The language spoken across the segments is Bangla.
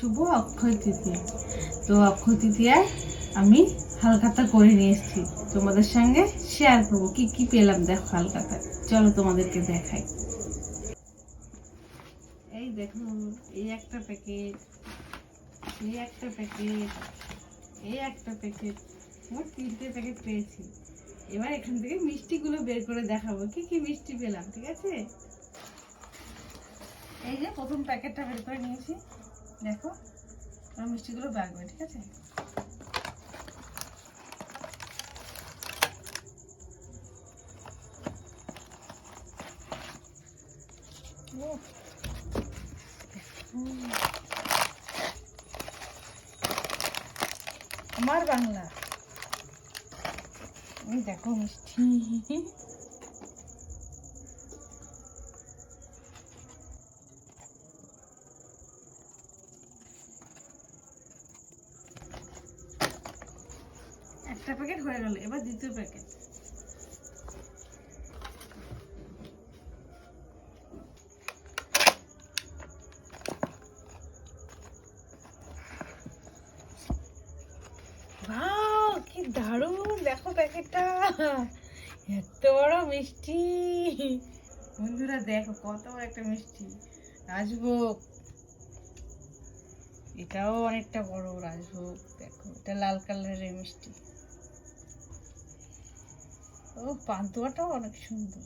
শুভ অক্ষয় তৃতীয়া। তো অক্ষয় তৃতীয়ায় আমি হালখাতা করে নিয়ে এসেছি। তোমাদের সঙ্গে শেয়ার করব। কি কি পেলাম? দেখো হালখাতা। চলো তোমাদেরকে দেখাই। এই দেখো এই একটা প্যাকেট এই একটা প্যাকেট এই একটা প্যাকেট মোট তিনটে প্যাকেট পেয়েছি। এবার এখান থেকে মিষ্টিগুলো বের করে দেখাবো। কি কি মিষ্টি পেলাম, ঠিক আছে? এই যে প্রথম প্যাকেটটা বের করে নিয়েছি। দেখো আর মিষ্টিগুলো বাগবে ঠিক আছে? আমার বাংলা। দেখো মিষ্টি। একটা প্যাকেট হয়ে গেল, এবার দ্বিতীয় প্যাকেট দেখো প্যাকেটটা এত বড় মিষ্টি। বন্ধুরা, দেখো কত বড় একটা মিষ্টি। রাজভোগ। এটাও অনেকটা বড়, রাজভোগ। দেখো, এটা লাল কালারের মিষ্টি। ও পান্তুয়াটাও অনেক সুন্দর।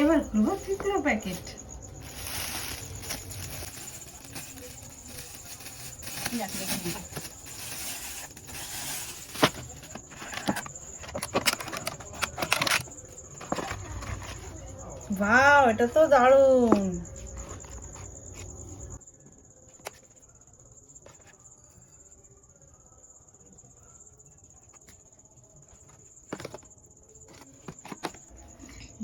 এবার খুলবো তৃতীয় প্যাকেট বাও এটা তো দারুণ।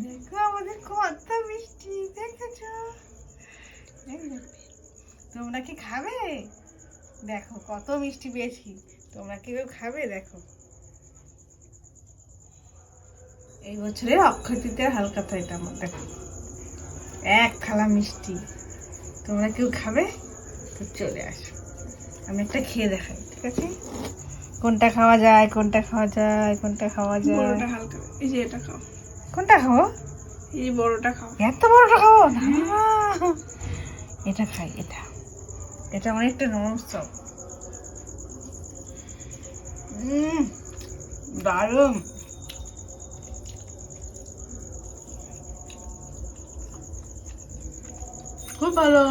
দেখো আমাদের কত মিষ্টি, দেখেছ? তোমরা কি খাবে? দেখো, কত মিষ্টি পেয়েছি। তোমরা কি খাবে? দেখো। এই বছরের অক্ষয় তৃতীয়ার হালকাতা এটা আমার দেখো এক থালা মিষ্টি। তোমরা কেউ খাবে? তো চলে আসো। আমি একটা খেয়ে দেখাই ঠিক আছে? কোনটা খাওয়া যায় কোনটা খাওয়া যায় কোনটা খাওয়া যায়? বড়টা হালকা। এই যে এটা খাও। কোনটা খাব? এই বড়টা খাও। এত বড়টা খাব? না। এটা খাই এটা। এটা অনেকটা নরম সব দারুণ। খুব ভালো